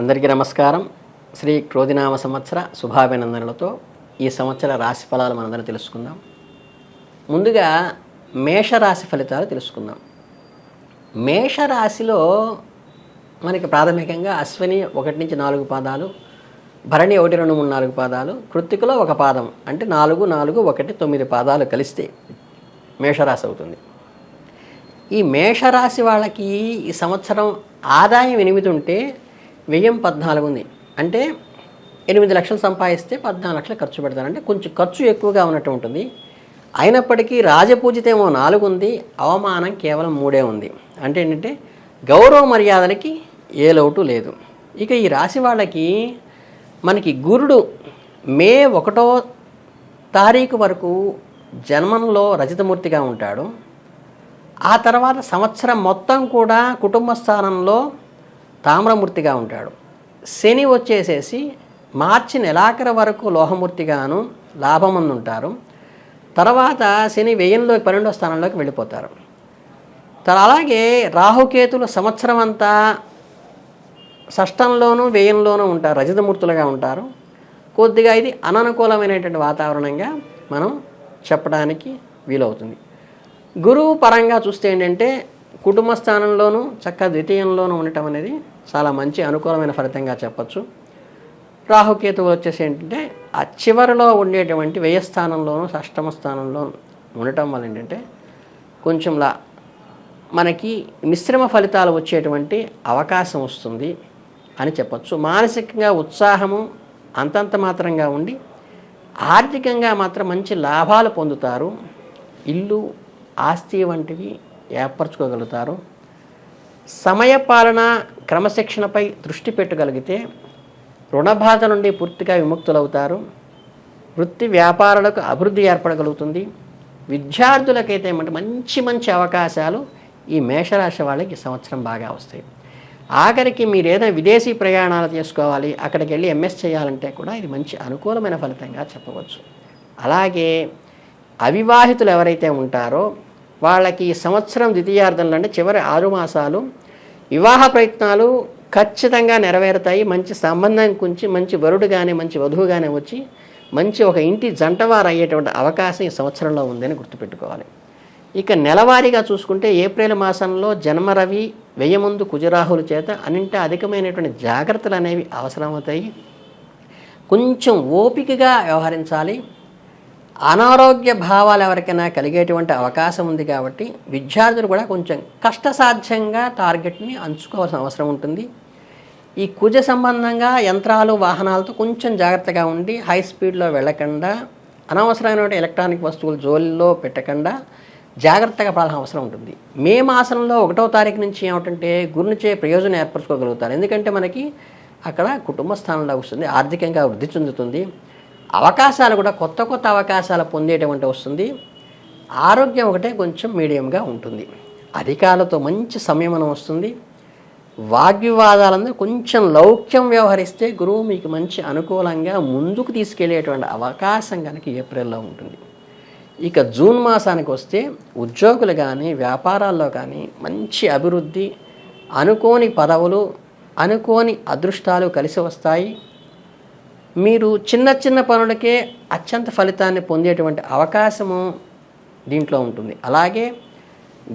అందరికీ నమస్కారం. శ్రీ క్రోధినామ సంవత్సర శుభాభినందనలతో ఈ సంవత్సర రాశి ఫలాలు మనందరం తెలుసుకుందాం. ముందుగా మేషరాశి ఫలితాలు తెలుసుకుందాం. మేషరాశిలో మనకి ప్రాథమికంగా అశ్విని ఒకటి నుంచి నాలుగు పాదాలు భరణి ఒకటి రెండు మూడు నాలుగు పాదాలు కృత్తికలో ఒక పాదం అంటే నాలుగు నాలుగు ఒకటి తొమ్మిది పాదాలు కలిస్తే మేషరాశి అవుతుంది. ఈ మేషరాశి వాళ్ళకి ఈ సంవత్సరం ఆదాయం ఎనిమిది ఉంటే వ్యయం పద్నాలుగు ఉంది. అంటే ఎనిమిది లక్షలు సంపాదిస్తే పద్నాలుగు లక్షలు ఖర్చు పెడతారు. అంటే కొంచెం ఖర్చు ఎక్కువగా ఉన్నట్టు ఉంటుంది. అయినప్పటికీ రాజపూజితేమో నాలుగు ఉంది. అవమానం కేవలం మూడే ఉంది. అంటే ఏంటంటే గౌరవ మర్యాదలకి ఏ లోటు లేదు. ఇక ఈ రాశి వాళ్ళకి మనకి గురుడు మే ఒకటో తారీఖు వరకు జన్మంలో రజితమూర్తిగా ఉంటాడు. ఆ తర్వాత సంవత్సరం మొత్తం కూడా కుటుంబ స్థానంలో తామ్రమూర్తిగా ఉంటాడు. శని వచ్చేసేసి మార్చి నెలాఖరు వరకు లోహమూర్తిగాను లాభమందు ఉంటారు తర్వాత శని వ్యయంలో పన్నెండో స్థానంలోకి వెళ్ళిపోతారు. అలాగే రాహుకేతులు సంవత్సరం అంతా షష్టంలోనూ వ్యయంలోనూ ఉంటారు రజితమూర్తులుగా ఉంటారు. కొద్దిగా ఇది అననుకూలమైనటువంటి వాతావరణంగా మనం చెప్పడానికి వీలవుతుంది. గురువు పరంగా చూస్తే ఏంటంటే కుటుంబ స్థానంలోనూ చక్క ద్వితీయంలోనూ ఉండటం అనేది చాలా మంచి అనుకూలమైన ఫలితంగా చెప్పచ్చు. రాహుకేతువులు వచ్చేసి ఏంటంటే ఆ చివరిలో ఉండేటువంటి వ్యయ స్థానంలోనూ షష్టమ ఉండటం వల్ల ఏంటంటే కొంచెంలా మనకి మిశ్రమ ఫలితాలు వచ్చేటువంటి అవకాశం వస్తుంది అని చెప్పచ్చు. మానసికంగా ఉత్సాహము అంతంత మాత్రంగా ఉండి ఆర్థికంగా మాత్రం మంచి లాభాలు పొందుతారు. ఇల్లు ఆస్తి వంటివి ఏర్పరచుకోగలుగుతారు. సమయపాలన క్రమశిక్షణపై దృష్టి పెట్టగలిగితే రుణబాధ నుండి పూర్తిగా విముక్తులవుతారు. వృత్తి వ్యాపారాలకు అభివృద్ధి ఏర్పడగలుగుతుంది. విద్యార్థులకైతే ఏమంటే మంచి మంచి అవకాశాలు ఈ మేషరాశి వాళ్ళకి సంవత్సరం బాగా వస్తాయి. ఆఖరికి మీరు ఏదైనా విదేశీ ప్రయాణాలు చేసుకోవాలి అక్కడికి వెళ్ళి ఎంఎస్ చేయాలంటే కూడా ఇది మంచి అనుకూలమైన ఫలితంగా చెప్పవచ్చు. అలాగే అవివాహితులు ఎవరైతే ఉంటారో వాళ్ళకి ఈ సంవత్సరం ద్వితీయార్థంలో అంటే చివరి ఆరు మాసాలు వివాహ ప్రయత్నాలు ఖచ్చితంగా నెరవేరుతాయి. మంచి సంబంధం కుంచి మంచి వరుడు కానీ మంచి వధువు కానీ వచ్చి మంచి ఒక ఇంటి జంటవారు అయ్యేటువంటి అవకాశం ఈ సంవత్సరంలో ఉందని గుర్తుపెట్టుకోవాలి. ఇక నెలవారీగా చూసుకుంటే ఏప్రిల్ మాసంలో జన్మరవి వెయ్యముందు కుజరాహుల చేత అన్నింటి అధికమైనటువంటి జాగ్రత్తలు అనేవి అవసరమవుతాయి. కొంచెం ఓపికగా వ్యవహరించాలి. అనారోగ్య భావాలు ఎవరికైనా కలిగేటువంటి అవకాశం ఉంది కాబట్టి విద్యార్థులు కూడా కొంచెం కష్టసాధ్యంగా టార్గెట్ని అంచుకోవాల్సిన అవసరం ఉంటుంది. ఈ కుజ సంబంధంగా యంత్రాలు వాహనాలతో కొంచెం జాగ్రత్తగా ఉండి హై స్పీడ్లో వెళ్ళకుండా అనవసరమైన ఎలక్ట్రానిక్ వస్తువులు జోలిలో పెట్టకుండా జాగ్రత్తగా పడాల్సిన అవసరం ఉంటుంది. మే మాసంలో ఒకటో తారీఖు నుంచి ఏమిటంటే గురునిచే ప్రయోజనం ఏర్పరచుకోగలుగుతారు. ఎందుకంటే మనకి అక్కడ కుటుంబ స్థానంలో వస్తుంది ఆర్థికంగా వృద్ధి చెందుతుంది. అవకాశాలు కూడా కొత్త కొత్త అవకాశాలు పొందేటువంటి వస్తుంది. ఆరోగ్యం ఒకటే కొంచెం మీడియంగా ఉంటుంది. అధికారులతో మంచి సంయమనం వస్తుంది. వాగ్వివాదాలందరూ కొంచెం లౌక్యం వ్యవహరిస్తే గురువు మీకు మంచి అనుకూలంగా ముందుకు తీసుకెళ్ళేటువంటి అవకాశం కనుక ఏప్రిల్లో ఉంటుంది. ఇక జూన్ మాసానికి వస్తే ఉద్యోగులు కానీ వ్యాపారాల్లో కానీ మంచి అభివృద్ధి అనుకోని పదవులు అనుకోని అదృష్టాలు కలిసి వస్తాయి. మీరు చిన్న చిన్న పనులకే అత్యంత ఫలితాన్ని పొందేటువంటి అవకాశము దీంట్లో ఉంటుంది. అలాగే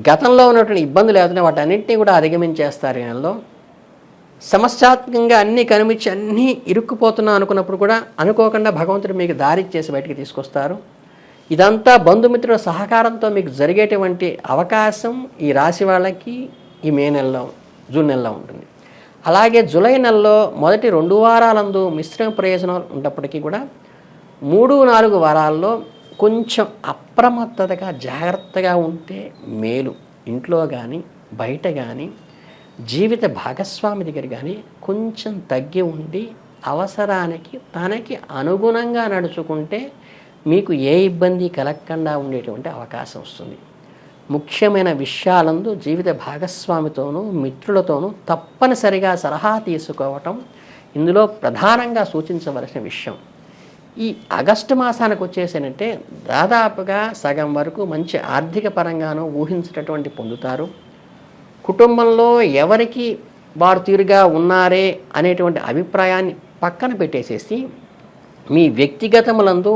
గతంలో ఉన్నటువంటి ఇబ్బందులు ఏదైనా వాటన్నింటినీ కూడా అధిగమించేస్తారు ఈ నెలలో. సమస్యాత్మకంగా అన్నీ కనిపించి అన్నీ ఇరుక్కుపోతున్నా అనుకున్నప్పుడు కూడా అనుకోకుండా భగవంతుడు మీకు దారి చేసి బయటికి తీసుకొస్తారు. ఇదంతా బంధుమిత్రుల సహకారంతో మీకు జరిగేటువంటి అవకాశం ఈ రాశి వాళ్ళకి ఈ మే నెలలో జూన్ నెలలో ఉంటుంది. అలాగే జూలై నెలలో మొదటి రెండు వారాలందు మిశ్రమ ప్రయోజనాలు ఉన్నప్పటికీ కూడా మూడు నాలుగు వారాల్లో కొంచెం అప్రమత్తతగా జాగ్రత్తగా ఉంటే మేలు. ఇంట్లో కానీ బయట కానీ జీవిత భాగస్వామి దగ్గర కానీ కొంచెం తగ్గి ఉండి అవసరానికి తనకి అనుగుణంగా నడుచుకుంటే మీకు ఏ ఇబ్బంది కలగకుండా ఉండేటువంటి అవకాశం వస్తుంది. ముఖ్యమైన విషయాలందు జీవిత భాగస్వామితోనూ మిత్రులతోనూ తప్పనిసరిగా సలహా తీసుకోవటం ఇందులో ప్రధానంగా సూచించవలసిన విషయం. ఈ ఆగస్టు మాసానికి వచ్చేసేనంటే దాదాపుగా సగం వరకు మంచి ఆర్థిక పరంగానూ ఊహించినటువంటి పొందుతారు. కుటుంబంలో ఎవరికి వారు తీరుగా ఉన్నారే అనేటువంటి అభిప్రాయాన్ని పక్కన పెట్టేసేసి మీ వ్యక్తిగతములందు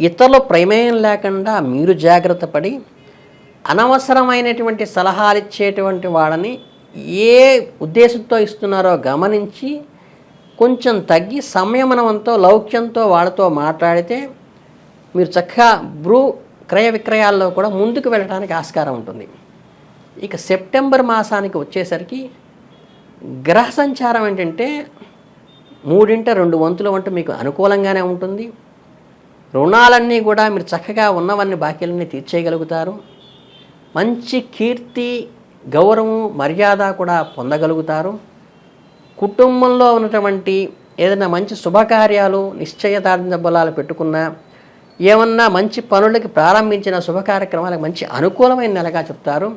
ఇతరుల ప్రమేయం లేకుండా మీరు జాగ్రత్త పడి అనవసరమైనటువంటి సలహాలు ఇచ్చేటువంటి వాళ్ళని ఏ ఉద్దేశంతో ఇస్తున్నారో గమనించి కొంచెం తగ్గి సంయమనంతో లౌక్యంతో వాళ్ళతో మాట్లాడితే మీరు చక్కగా బ్రూ క్రయ విక్రయాల్లో కూడా ముందుకు వెళ్ళడానికి ఆస్కారం ఉంటుంది. ఇక సెప్టెంబర్ మాసానికి వచ్చేసరికి గ్రహ సంచారం ఏంటంటే మూడింట రెండు వంతుల వంట మీకు అనుకూలంగానే ఉంటుంది. రుణాలన్నీ కూడా మీరు చక్కగా ఉన్నవన్నీ బాకీలన్నీ తీర్చేయగలుగుతారు. మంచి కీర్తి గౌరవం మర్యాద కూడా పొందగలుగుతారు. కుటుంబంలో ఉన్నటువంటి ఏదైనా మంచి శుభకార్యాలు నిశ్చయదార్థ బలాలు పెట్టుకున్నా ఏమన్నా మంచి పనులకి ప్రారంభించిన శుభ కార్యక్రమాలకు మంచి అనుకూలమైన నెలగా చెప్తారు.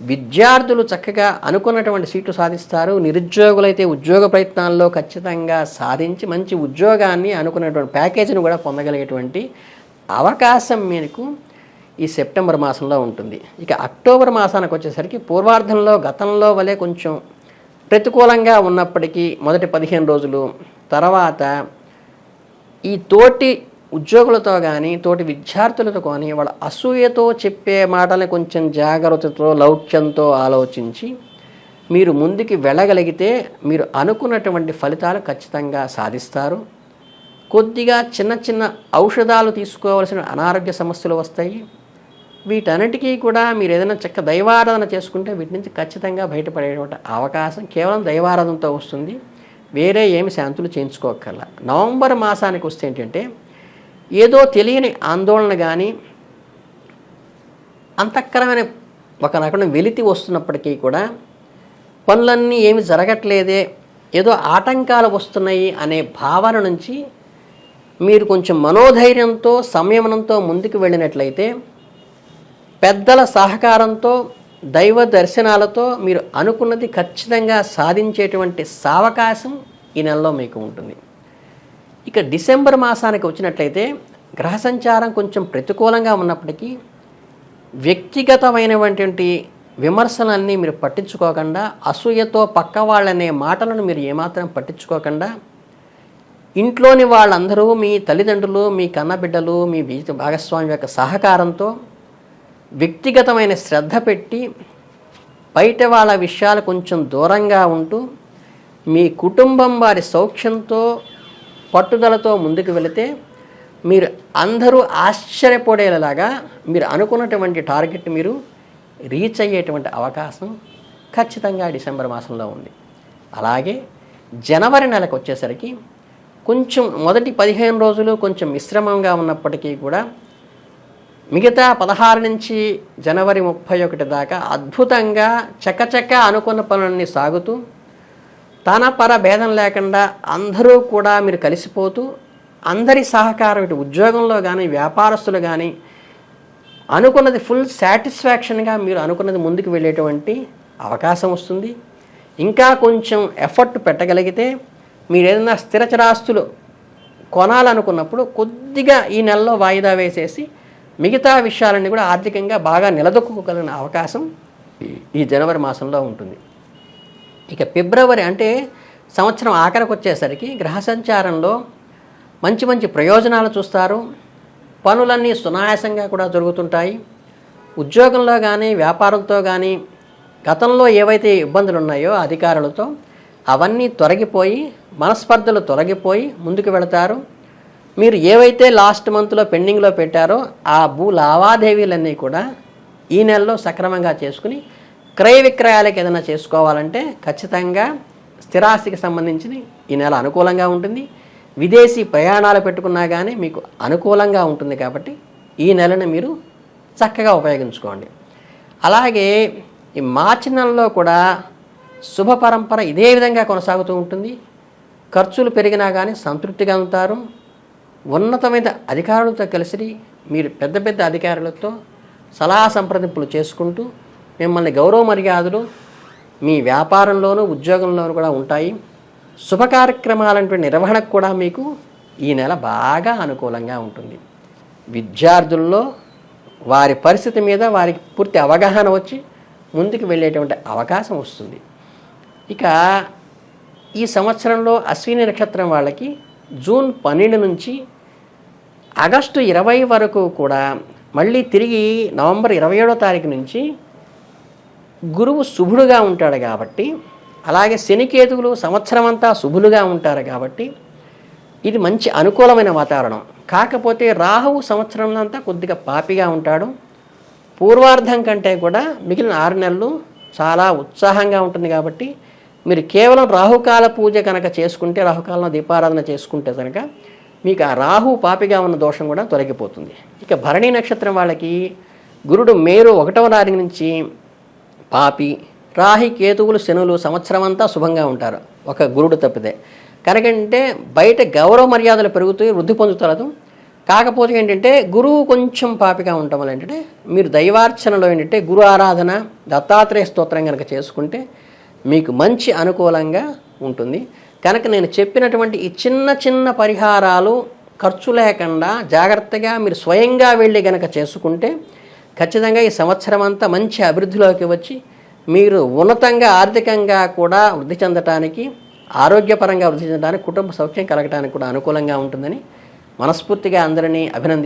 విద్యార్థులు చక్కగా అనుకున్నటువంటి సీట్లు సాధిస్తారు. నిరుద్యోగులైతే ఉద్యోగ ప్రయత్నాల్లో ఖచ్చితంగా సాధించి మంచి ఉద్యోగాన్ని అనుకున్నటువంటి ప్యాకేజీని కూడా పొందగలిగేటువంటి అవకాశం మీకు ఈ సెప్టెంబర్ మాసంలో ఉంటుంది. ఇక అక్టోబర్ మాసానికి వచ్చేసరికి పూర్వార్ధంలో గతంలో వలె కొంచెం ప్రతికూలంగా ఉన్నప్పటికీ మొదటి పదిహేను రోజులు తర్వాత ఈ తోటి ఉద్యోగులతో కానీ తోటి విద్యార్థులతో కానీ వాళ్ళ అసూయతో చెప్పే మాటల్ని కొంచెం జాగ్రత్తతో లౌక్యంతో ఆలోచించి మీరు ముందుకు వెళ్ళగలిగితే మీరు అనుకున్నటువంటి ఫలితాలు ఖచ్చితంగా సాధిస్తారు. కొద్దిగా చిన్న చిన్న ఔషధాలు తీసుకోవాల్సిన అనారోగ్య సమస్యలు వస్తాయి. వీటన్నిటికీ కూడా మీరు ఏదైనా చక్క దైవారాధన చేసుకుంటే వీటి నుంచి ఖచ్చితంగా బయటపడేటువంటి అవకాశం కేవలం దైవారాధనతో వస్తుంది. వేరే ఏమి శాంతులు చేయించుకోకర్లా నవంబర్ మాసానికి వస్తే ఏంటంటే ఏదో తెలియని ఆందోళన కానీ అంతఃకరమైన ఒక రకం వెలితి వస్తున్నప్పటికీ కూడా పనులన్నీ ఏమి జరగట్లేదే ఏదో ఆటంకాలు వస్తున్నాయి అనే భావన నుంచి మీరు కొంచెం మనోధైర్యంతో సంయమనంతో ముందుకు వెళ్ళినట్లయితే పెద్దల సహకారంతో దైవ దర్శనాలతో మీరు అనుకున్నది ఖచ్చితంగా సాధించేటువంటి సావకాశం ఈ నెలలో మీకు ఉంటుంది. ఇక డిసెంబర్ మాసానికి వచ్చినట్లయితే గ్రహ సంచారం కొంచెం ప్రతికూలంగా ఉన్నప్పటికీ వ్యక్తిగతమైనటువంటి విమర్శలన్నీ మీరు పట్టించుకోకుండా అసూయతో పక్క వాళ్ళనే మాటలను మీరు ఏమాత్రం పట్టించుకోకుండా ఇంట్లోని వాళ్ళందరూ మీ తల్లిదండ్రులు మీ కన్నబిడ్డలు మీ భాగస్వామి యొక్క సహకారంతో వ్యక్తిగతమైన శ్రద్ధ పెట్టి బయట వాళ్ళ విషయాలు కొంచెం దూరంగా ఉంటూ మీ కుటుంబం వారి సౌఖ్యంతో పట్టుదలతో ముందుకు వెళితే మీరు అందరూ ఆశ్చర్యపడేలాగా మీరు అనుకున్నటువంటి టార్గెట్ మీరు రీచ్ అయ్యేటువంటి అవకాశం ఖచ్చితంగా డిసెంబర్ మాసంలో ఉంది. అలాగే జనవరి నెలకు వచ్చేసరికి కొంచెం మొదటి పదిహేను రోజులు కొంచెం మిశ్రమంగా ఉన్నప్పటికీ కూడా మిగతా పదహారు నుంచి జనవరి ముప్పై ఒకటి దాకా అద్భుతంగా చకచక అనుకున్న పనులన్నీ సాగుతూ తన పర భేదం లేకుండా అందరూ కూడా మీరు కలిసిపోతూ అందరి సహకారం ఇటు ఉద్యోగంలో కానీ వ్యాపారస్తులు కానీ అనుకున్నది ఫుల్ సాటిస్ఫాక్షన్గా మీరు అనుకున్నది ముందుకు వెళ్ళేటువంటి అవకాశం వస్తుంది. ఇంకా కొంచెం ఎఫర్ట్ పెట్టగలిగితే మీరు ఏదైనా స్థిరచరాస్తులు కొనాలనుకున్నప్పుడు కొద్దిగా ఈ నెలలో వాయిదా వేసేసి మిగతా విషయాలన్నీ కూడా ఆర్థికంగా బాగా నిలదొక్కుకోగలిగిన అవకాశం ఈ జనవరి మాసంలో ఉంటుంది. ఇక ఫిబ్రవరి అంటే సంవత్సరం ఆఖరికి వచ్చేసరికి గ్రహ సంచారంలో మంచి మంచి ప్రయోజనాలు చూస్తారు. పనులన్నీ సునాయాసంగా కూడా జరుగుతుంటాయి. ఉద్యోగంలో కానీ వ్యాపారంతో కానీ గతంలో ఏవైతే ఇబ్బందులు ఉన్నాయో అధికారులతో అవన్నీ తొలగిపోయి మనస్పర్ధలు తొలగిపోయి ముందుకు వెళతారు. మీరు ఏవైతే లాస్ట్ మంత్లో పెండింగ్లో పెట్టారో ఆ భూ లావాదేవీలన్నీ కూడా ఈ నెలలో సక్రమంగా చేసుకుని క్రయ విక్రయాలకు ఏదైనా చేసుకోవాలంటే ఖచ్చితంగా స్థిరాస్తికి సంబంధించి ఈ నెల అనుకూలంగా ఉంటుంది. విదేశీ ప్రయాణాలు పెట్టుకున్నా కానీ మీకు అనుకూలంగా ఉంటుంది కాబట్టి ఈ నెలను మీరు చక్కగా ఉపయోగించుకోండి. అలాగే ఈ మార్చి నెలలో కూడా శుభ పరంపర ఇదే విధంగా కొనసాగుతూ ఉంటుంది. ఖర్చులు పెరిగినా కానీ సంతృప్తిగా ఉంటారు. ఉన్నతమైన అధికారులతో కలిసి మీరు పెద్ద పెద్ద అధికారులతో సలహా సంప్రదింపులు చేసుకుంటూ మిమ్మల్ని గౌరవ మర్యాదలు మీ వ్యాపారంలోనూ ఉద్యోగంలోనూ కూడా ఉంటాయి. శుభ కార్యక్రమాలంటే నిర్వహణకు కూడా మీకు ఈ నెల బాగా అనుకూలంగా ఉంటుంది. విద్యార్థుల్లో వారి పరిస్థితి మీద వారికి పూర్తి అవగాహన వచ్చి ముందుకు వెళ్ళేటువంటి అవకాశం వస్తుంది. ఇక ఈ సంవత్సరంలో అశ్విని నక్షత్రం వాళ్ళకి జూన్ పన్నెండు నుంచి ఆగస్టు ఇరవై వరకు కూడా మళ్ళీ తిరిగి నవంబర్ ఇరవై ఏడో తారీఖు నుంచి గురువు శుభుడుగా ఉంటాడు కాబట్టి అలాగే శనికేతువులు సంవత్సరం అంతా శుభులుగా ఉంటారు కాబట్టి ఇది మంచి అనుకూలమైన వాతావరణం. కాకపోతే రాహువు సంవత్సరం అంతా కొద్దిగా పాపిగా ఉంటాడు. పూర్వార్ధం కంటే కూడా మిగిలిన ఆరు నెలలు చాలా ఉత్సాహంగా ఉంటుంది కాబట్టి మీరు కేవలం రాహుకాల పూజ కనుక చేసుకుంటే రాహుకాలంలో దీపారాధన చేసుకుంటే కనుక మీకు ఆ రాహు పాపిగా ఉన్న దోషం కూడా తొలగిపోతుంది. ఇక భరణి నక్షత్రం వాళ్ళకి గురుడు మేరు ఒకటవ తారీఖు నుంచి పాపి రాహి కేతువులు శనులు సంవత్సరం అంతా శుభంగా ఉంటారు. ఒక గురుడు తప్పితే. కనుకంటే బయట గౌరవ మర్యాదలు పెరుగుతాయి వృద్ధి పొందుతారు కాకపోతే ఏంటంటే గురువు కొంచెం పాపిగా ఉండటం వల్ల ఏంటంటే మీరు దైవార్చనలో ఏంటంటే గురు ఆరాధన దత్తాత్రేయ స్తోత్రం కనుక చేసుకుంటే మీకు మంచి అనుకూలంగా ఉంటుంది. కనుక నేను చెప్పినటువంటి ఈ చిన్న చిన్న పరిహారాలు ఖర్చు లేకుండా జాగ్రత్తగా మీరు స్వయంగా వెళ్ళి గనక చేసుకుంటే ఖచ్చితంగా ఈ సంవత్సరం అంతా మంచి అభివృద్ధిలోకి వచ్చి మీరు ఉన్నతంగా ఆర్థికంగా కూడా వృద్ధి చెందటానికి ఆరోగ్యపరంగా వృద్ధి చెందడానికి కుటుంబ సౌఖ్యం కలగటానికి కూడా అనుకూలంగా ఉంటుందని మనస్ఫూర్తిగా అందరినీ అభినంది